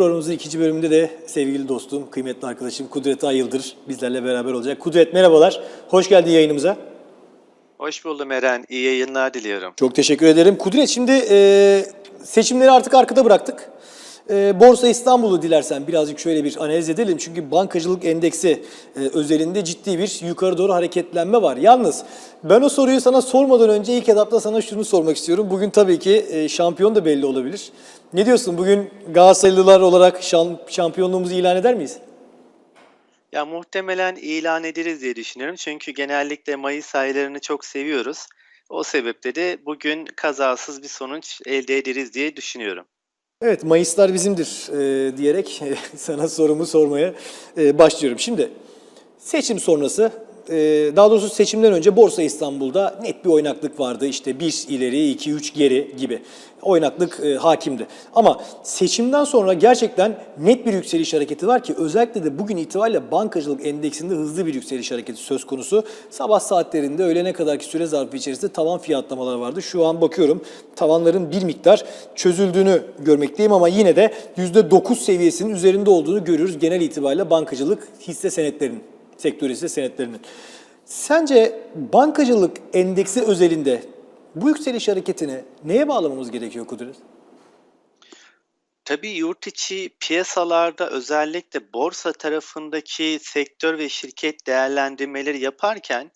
programımızın ikinci bölümünde de sevgili dostum, kıymetli arkadaşım Kudret Ayıldır bizlerle beraber olacak. Kudret merhabalar, hoş geldin yayınımıza. Hoş buldum Eren. İyi yayınlar diliyorum. Çok teşekkür ederim. Kudret şimdi e, seçimleri artık arkada bıraktık. E, Borsa İstanbul'u dilersen birazcık şöyle bir analiz edelim. Çünkü bankacılık endeksi e, özelinde ciddi bir yukarı doğru hareketlenme var. Yalnız ben o soruyu sana sormadan önce ilk etapta sana şunu sormak istiyorum. Bugün tabii ki e, şampiyon da belli olabilir. Ne diyorsun? Bugün Galatasaraylılar olarak şampiyonluğumuzu ilan eder miyiz? Ya muhtemelen ilan ederiz diye düşünüyorum. Çünkü genellikle Mayıs aylarını çok seviyoruz. O sebeple de bugün kazasız bir sonuç elde ederiz diye düşünüyorum. Evet, Mayıslar bizimdir e, diyerek sana sorumu sormaya e, başlıyorum. Şimdi seçim sonrası, e, daha doğrusu seçimden önce Borsa İstanbul'da net bir oynaklık vardı. İşte bir ileri, iki, üç geri gibi oynaklık e, hakimdi. Ama seçimden sonra gerçekten net bir yükseliş hareketi var ki özellikle de bugün itibariyle bankacılık endeksinde hızlı bir yükseliş hareketi söz konusu. Sabah saatlerinde öğlene kadarki süre zarfı içerisinde tavan fiyatlamalar vardı. Şu an bakıyorum tavanların bir miktar çözüldüğünü görmekteyim ama yine de %9 seviyesinin üzerinde olduğunu görüyoruz genel itibariyle bankacılık hisse senetlerinin, sektör hisse senetlerinin. Sence bankacılık endeksi özelinde bu yükseliş hareketini neye bağlamamız gerekiyor Kudret? Tabii yurt içi piyasalarda özellikle borsa tarafındaki sektör ve şirket değerlendirmeleri yaparken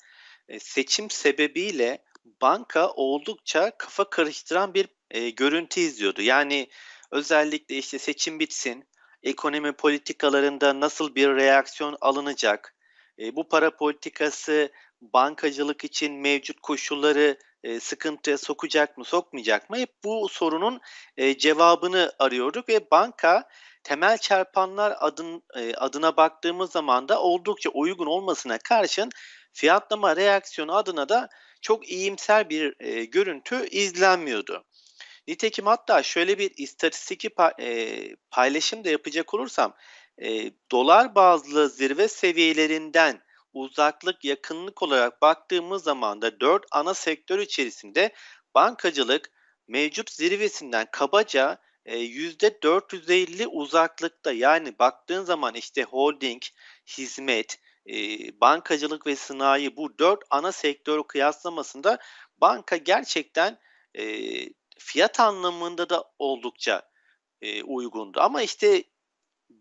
e, seçim sebebiyle banka oldukça kafa karıştıran bir e, görüntü izliyordu. Yani özellikle işte seçim bitsin, ekonomi politikalarında nasıl bir reaksiyon alınacak, e, bu para politikası bankacılık için mevcut koşulları e, sıkıntıya sokacak mı, sokmayacak mı? Hep bu sorunun e, cevabını arıyorduk ve banka temel çarpanlar adın, e, adına baktığımız zaman da oldukça uygun olmasına karşın fiyatlama reaksiyonu adına da çok iyimser bir e, görüntü izlenmiyordu. Nitekim hatta şöyle bir istatistik pa- e, paylaşım da yapacak olursam e, dolar bazlı zirve seviyelerinden uzaklık yakınlık olarak baktığımız zaman da 4 ana sektör içerisinde bankacılık mevcut zirvesinden kabaca e, %450 uzaklıkta yani baktığın zaman işte holding, hizmet, e, bankacılık ve sanayi bu 4 ana sektör kıyaslamasında banka gerçekten e, fiyat anlamında da oldukça e, uygundu. Ama işte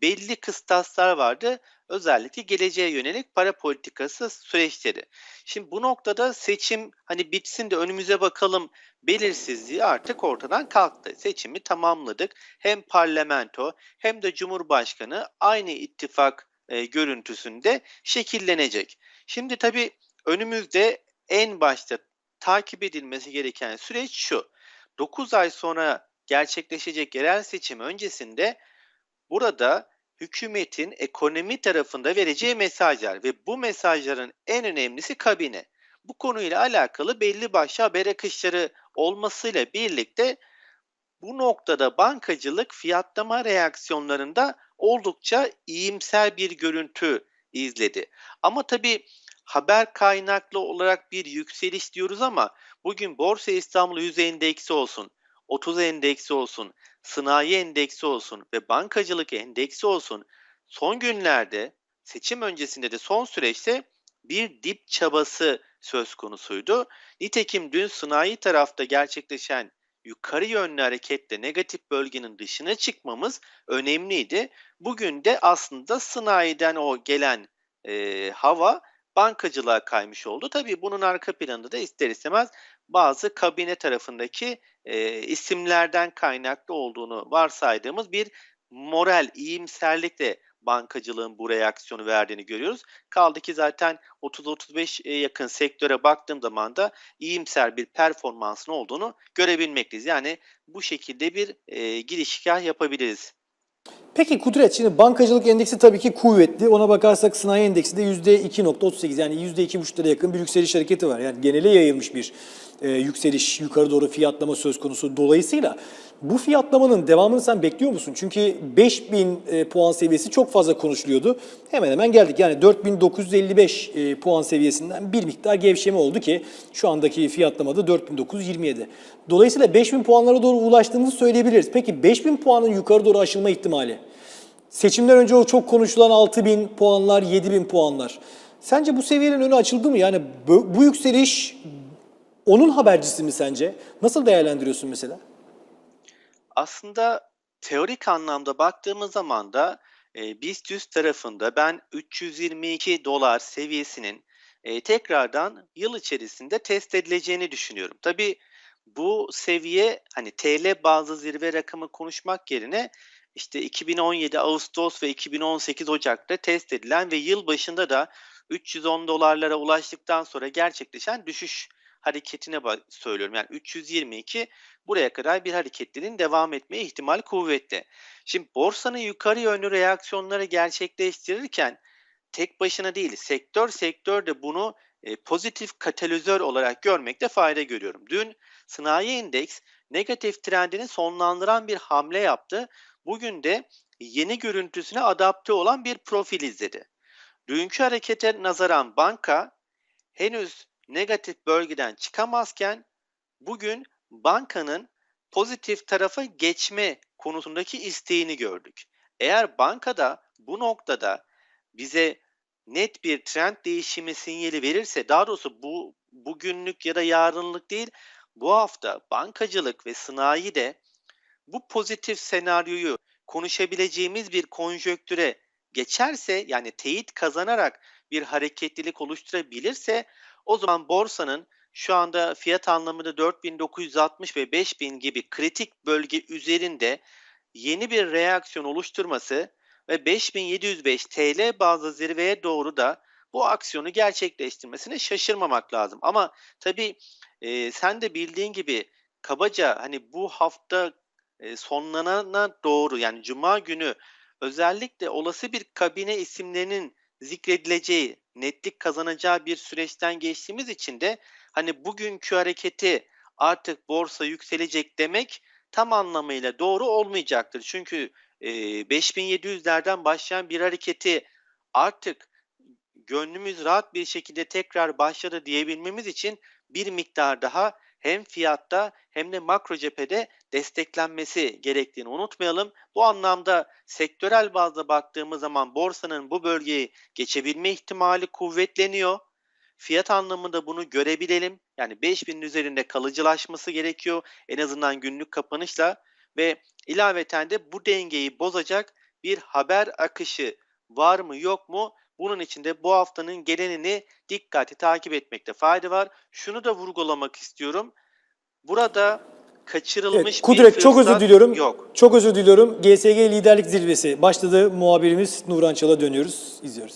belli kıstaslar vardı. Özellikle geleceğe yönelik para politikası süreçleri. Şimdi bu noktada seçim hani bitsin de önümüze bakalım belirsizliği artık ortadan kalktı. Seçimi tamamladık. Hem parlamento hem de cumhurbaşkanı aynı ittifak e, görüntüsünde şekillenecek. Şimdi tabii önümüzde en başta takip edilmesi gereken süreç şu. 9 ay sonra gerçekleşecek yerel seçim öncesinde burada hükümetin ekonomi tarafında vereceği mesajlar ve bu mesajların en önemlisi kabine. Bu konuyla alakalı belli başlı haber akışları olmasıyla birlikte bu noktada bankacılık fiyatlama reaksiyonlarında oldukça iyimser bir görüntü izledi. Ama tabii haber kaynaklı olarak bir yükseliş diyoruz ama bugün Borsa İstanbul 100 endeksi olsun, 30 endeksi olsun, sanayi endeksi olsun ve bankacılık endeksi olsun son günlerde seçim öncesinde de son süreçte bir dip çabası söz konusuydu. Nitekim dün sanayi tarafta gerçekleşen yukarı yönlü hareketle negatif bölgenin dışına çıkmamız önemliydi. Bugün de aslında sanayiden o gelen e, hava bankacılığa kaymış oldu. Tabii bunun arka planında da ister istemez bazı kabine tarafındaki e, isimlerden kaynaklı olduğunu varsaydığımız bir moral, iyimserlikle bankacılığın bu reaksiyonu verdiğini görüyoruz. Kaldı ki zaten 30-35 yakın sektöre baktığım zaman da iyimser bir performansın olduğunu görebilmekteyiz. Yani bu şekilde bir e, girişgah yapabiliriz. Peki Kudret, şimdi bankacılık endeksi tabii ki kuvvetli. Ona bakarsak sanayi endeksi de %2.38 yani %2,5'lara yakın bir yükseliş hareketi var. Yani genele yayılmış bir e, yükseliş, yukarı doğru fiyatlama söz konusu. Dolayısıyla bu fiyatlamanın devamını sen bekliyor musun? Çünkü 5000 e, puan seviyesi çok fazla konuşuluyordu. Hemen hemen geldik. Yani 4955 e, puan seviyesinden bir miktar gevşeme oldu ki şu andaki fiyatlamada 4927. Dolayısıyla 5000 puanlara doğru ulaştığımızı söyleyebiliriz. Peki 5000 puanın yukarı doğru aşılma ihtimali? Seçimden önce o çok konuşulan 6000 puanlar, 7000 puanlar. Sence bu seviyenin önü açıldı mı? Yani bu, bu yükseliş onun habercisi mi sence? Nasıl değerlendiriyorsun mesela? Aslında teorik anlamda baktığımız zaman da e, BIST 100 tarafında ben 322 dolar seviyesinin e, tekrardan yıl içerisinde test edileceğini düşünüyorum. Tabii bu seviye hani TL bazlı zirve rakamı konuşmak yerine işte 2017 Ağustos ve 2018 Ocak'ta test edilen ve yıl başında da 310 dolarlara ulaştıktan sonra gerçekleşen düşüş hareketine söylüyorum. Yani 322 buraya kadar bir hareketliliğin devam etme ihtimali kuvvetli. Şimdi borsanın yukarı yönlü reaksiyonları gerçekleştirirken tek başına değil sektör sektör de bunu e, pozitif katalizör olarak görmekte fayda görüyorum. Dün sanayi endeks negatif trendini sonlandıran bir hamle yaptı. Bugün de yeni görüntüsüne adapte olan bir profil izledi. Dünkü harekete nazaran banka henüz negatif bölgeden çıkamazken bugün bankanın pozitif tarafa geçme konusundaki isteğini gördük. Eğer bankada bu noktada bize net bir trend değişimi sinyali verirse daha doğrusu bu bugünlük ya da yarınlık değil bu hafta bankacılık ve sanayi de bu pozitif senaryoyu konuşabileceğimiz bir konjöktüre geçerse yani teyit kazanarak bir hareketlilik oluşturabilirse o zaman borsanın şu anda fiyat anlamında 4960 ve 5000 gibi kritik bölge üzerinde yeni bir reaksiyon oluşturması ve 5705 TL bazlı zirveye doğru da bu aksiyonu gerçekleştirmesine şaşırmamak lazım. Ama tabii e, sen de bildiğin gibi kabaca hani bu hafta e, sonlanana doğru yani cuma günü özellikle olası bir kabine isimlerinin zikredileceği, netlik kazanacağı bir süreçten geçtiğimiz için de hani bugünkü hareketi artık borsa yükselecek demek tam anlamıyla doğru olmayacaktır. Çünkü e, 5700'lerden başlayan bir hareketi artık gönlümüz rahat bir şekilde tekrar başladı diyebilmemiz için bir miktar daha hem fiyatta hem de makro cephede desteklenmesi gerektiğini unutmayalım. Bu anlamda sektörel bazda baktığımız zaman borsanın bu bölgeyi geçebilme ihtimali kuvvetleniyor. Fiyat anlamında bunu görebilelim. Yani 5000'in üzerinde kalıcılaşması gerekiyor en azından günlük kapanışla ve ilaveten de bu dengeyi bozacak bir haber akışı var mı yok mu? Bunun için de bu haftanın gelenini dikkatli takip etmekte fayda var. Şunu da vurgulamak istiyorum. Burada kaçırılmış Evet, bir Kudret çok özür diliyorum. Yok. Çok özür diliyorum. GSG liderlik zirvesi başladı. Muhabirimiz Nurhan Çal'a dönüyoruz. İzliyoruz.